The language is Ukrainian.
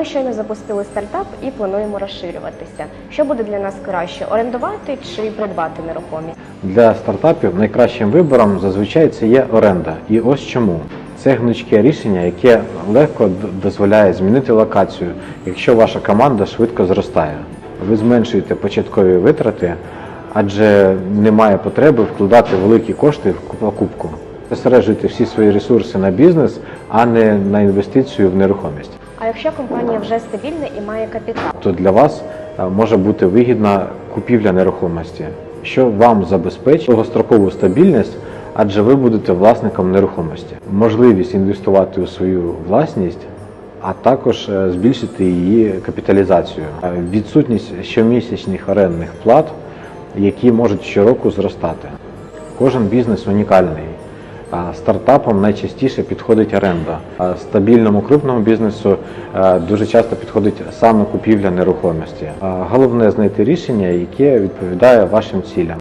Ми щойно запустили стартап і плануємо розширюватися. Що буде для нас краще орендувати чи придбати нерухомість? Для стартапів найкращим вибором зазвичай це є оренда. І ось чому. Це гнучке рішення, яке легко дозволяє змінити локацію, якщо ваша команда швидко зростає. Ви зменшуєте початкові витрати, адже немає потреби вкладати великі кошти в покупку. Зосереджуйте всі свої ресурси на бізнес, а не на інвестицію в нерухомість. А якщо компанія вже стабільна і має капітал? то для вас е, може бути вигідна купівля нерухомості, що вам забезпечить довгострокову стабільність, адже ви будете власником нерухомості. Можливість інвестувати у свою власність, а також е, збільшити її капіталізацію. Е, Відсутність щомісячних орендних плат, які можуть щороку зростати. Кожен бізнес унікальний. Стартапам найчастіше підходить оренда. Стабільному крупному бізнесу е, дуже часто підходить саме купівля нерухомості. Головне знайти рішення, яке відповідає вашим цілям.